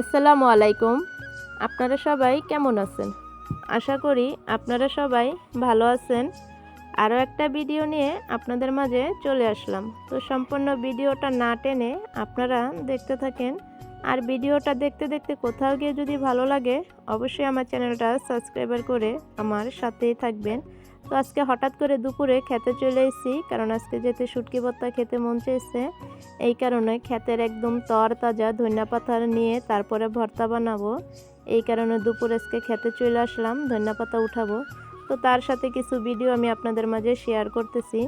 আসসালামু আলাইকুম। আপনারা সবাই কেমন আছেন? আশা করি আপনারা সবাই ভালো আছেন। আরও একটা ভিডিও নিয়ে আপনাদের মাঝে চলে আসলাম। তো সম্পূর্ণ ভিডিওটা না টেনে আপনারা দেখতে থাকেন। আর ভিডিওটা দেখতে দেখতে কোথাও গিয়ে যদি ভালো লাগে, অবশ্যই আমার চ্যানেলটা সাবস্ক্রাইবার করে আমার সাথেই থাকবেন। তো আজকে হঠাৎ করে দুপুরে খেতে চলে এসেছি, কারণ আজকে যেতে শুটকি ভর্তা খেতে মন চেয়েছে এই কারণে ক্ষেতের একদম তর তাজা ধনিয়া পাতা নিয়ে তারপরে ভর্তা বানাবো। এই কারণে দুপুর আজকে খেতে চলে আসলাম, ধনিয়া পাতা উঠাবো। তো তার সাথে কিছু ভিডিও আমি আপনাদের মাঝে শেয়ার করতেছি।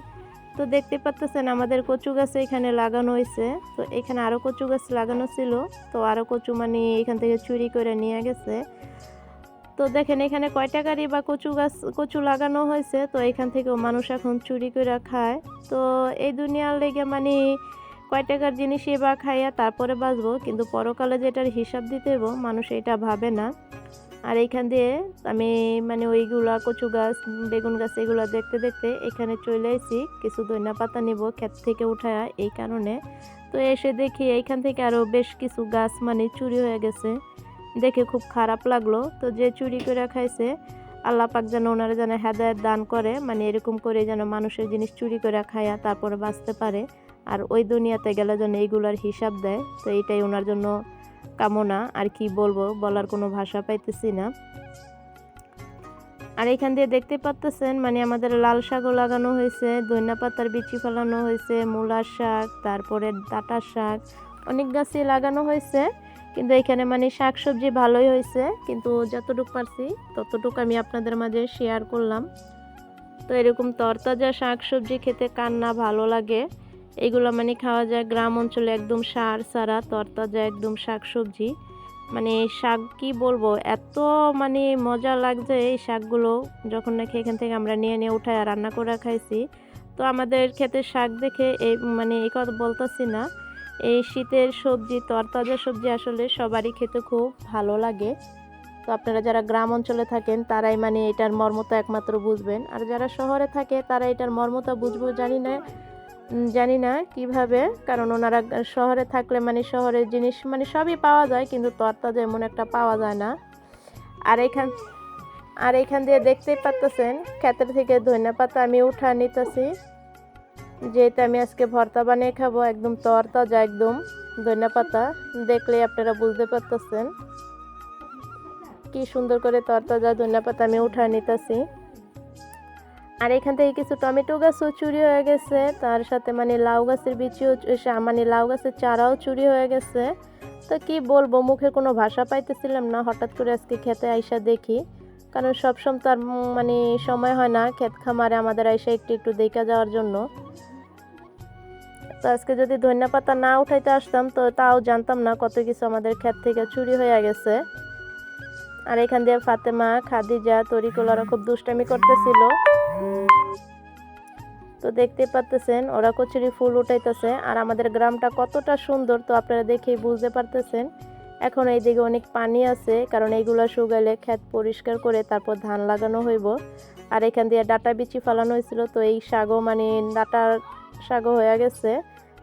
তো দেখতে পাচ্তেছেন আমাদের কচু গাছে এখানে লাগানো হয়েছে, তো এখানে আরও কচু গাছ লাগানো ছিল, তো আরও কচু মানে এখান থেকে চুরি করে নিয়ে গেছে। তো দেখেন, এখানে কয় টাকারই বা কচু গাছ, কচু লাগানো হয়েছে। তো এখান থেকেও মানুষ এখন চুরি করে খায়। তো এই দুনিয়ার লেগে মানে কয় টাকার জিনিসই বা খাইয়া তারপরে বাঁচবো। কিন্তু পরকালে যেটার হিসাব দিতে হইব, মানুষ এটা ভাবে না। আর এইখান দিয়ে আমি মানে ওইগুলা কচু গাছ, বেগুন গাছ এগুলো দেখতে দেখতে এখানে চলে এসেছি কিছু ধনিয়া পাতা নিব ক্ষেত থেকে উঠায়া এই কারণে। তো এসে দেখি এইখান থেকে আরও বেশ কিছু গাছ মানে চুরি হয়ে গেছে। দেখে খুব খারাপ লাগল। তো যে চুরি করে খাইছে, আল্লাহ পাক যেন ওনারা যেন হেদায়ত দান করে মানে এরকম করে যেন মানুষের জিনিস চুরি করে খায়া তারপরে বাঁচতে পারে। আর ওই দুনিয়াতে গেলে যেন এইগুলার হিসাব দেয়, তো এটাই ওনার জন্য কামনা। আর কি বলব, বলার কোনো ভাষা পাইতেছি না। আর এখান দিয়ে দেখতে পাচ্তেছেন মানে আমাদের লাল শাকও লাগানো হয়েছে ধনিয়া পাতার বিচি ফেলানো হয়েছে, মূলার শাক, তারপরে ডাটার শাক, অনেক গাছই লাগানো হয়েছে। কিন্তু এখানে মানে শাক সবজি ভালোই হয়েছে, কিন্তু যতটুকু পারছি ততটুকু আমি আপনাদের মাঝে শেয়ার করলাম। তো এরকম তরতাজা শাক সবজি খেতে কার না ভালো লাগে, এগুলো মানে খাওয়া যায় গ্রাম অঞ্চলে একদম সার সারা তরতাজা একদম শাক সবজি মানে শাক কি বলব, এত মানে মজা লাগছে এই শাকগুলো, যখন নাকি এখান থেকে আমরা নিয়ে নিয়ে উঠায় রান্না করে খাইছি। তো আমাদের ক্ষেতের শাক দেখে এই মানে এই কথা বলতেছি না এই শীতের সবজি, তরতাজা সবজি আসলে সবারই খেতে খুব ভালো লাগে। তো আপনারা যারা গ্রাম অঞ্চলে থাকেন, তারাই মানে এটার মর্মতা একমাত্র বুঝবেন। আর যারা শহরে থাকে, তারা এটার মর্মতা বুঝব জানি না জানি না কীভাবে। কারণ ওনারা শহরে থাকলে মানে শহরের জিনিস মানে সবই পাওয়া যায়, কিন্তু তরতাজা এমন একটা পাওয়া যায় না। আর এখান আর এখান দিয়ে দেখতেই পারতেছেন, ক্ষেতের থেকে ধনিয়া পাতা আমি উঠা নিতেছি। যেহেতু আমি আজকে ভর্তা বানিয়ে খাব, একদম তরতাজা, একদম ধনিয়া পাতা। দেখলেই আপনারা বুঝতে পারতেছেন কি সুন্দর করে তরতাজা ধনিয়া পাতা আমি উঠা নিতেছি। আর এখান থেকে কিছু টমেটো গাছও চুরি হয়ে গেছে, তার সাথে মানে লাউ গাছের বিচিও মানে লাউ গাছের চারাও চুরি হয়ে গেছে। তো কি বলব মুখে কোনো ভাষা পাইতেছিলাম না, হঠাৎ করে আজকে খেতে আইসা দেখি। কারণ সবসময় তো আর মানে সময় হয় না ক্ষেত খামারে আমাদের আইসা একটু একটু দেখা যাওয়ার জন্য। তো আজকে যদি ধনিয়া পাতা না উঠাইতে আসতাম, তো তাও জানতাম না কত কিছু আমাদের ক্ষেত থেকে চুরি হয়ে গেছে। আর এখান দিয়ে ফাতেমা, খাদিজা, তরিকুলারা খুব দুষ্টামি করতেছিল। তো দেখতে পারতেছেন, ওরা কচুরি ফুল উঠাইতেছে, আর আমাদের গ্রামটা কতটা সুন্দর, তো আপনারা দেখেই বুঝতে পারতেছেন। এখন এইদিকে অনেক পানি আছে, কারণ এইগুলা শুকাইলে ক্ষেত পরিষ্কার করে তারপর ধান লাগানো হইব। আর এখান দিয়ে ডাটা বিচি ফালানো হয়েছিল তো এই শাকও মানে ডাটার শাকও হয়ে গেছে।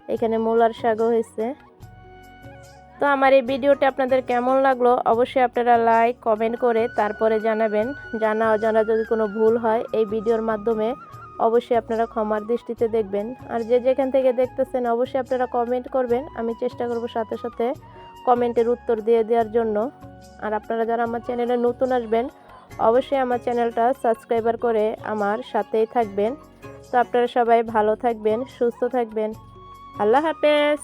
এখানে মূলার শাকও হয়েছে। তো আমার এই ভিডিওটা আপনাদের কেমন লাগল অবশ্যই আপনারা লাইক কমেন্ট করে তারপরে জানাবেন। জানা অজানা যদি কোনো ভুল হয়, এই ভিডিওর মাধ্যমে অবশ্যই আপনারা ক্ষমার দৃষ্টিতে দেখবেন। আর যে যেখান থেকে দেখতেছেন, অবশ্যই আপনারা কমেন্ট করবেন। আমি চেষ্টা করব সাথে সাথে কমেন্টের উত্তর দিয়ে দেওয়ার জন্য। আর আপনারা যারা আমার চ্যানেলে নতুন আসবেন, অবশ্যই আমার চ্যানেলটা সাবস্ক্রাইবার করে আমার সাথেই থাকবেন। তো আপনারা সবাই ভালো থাকবেন, সুস্থ থাকবেন। আল্লাহ হাফেজ।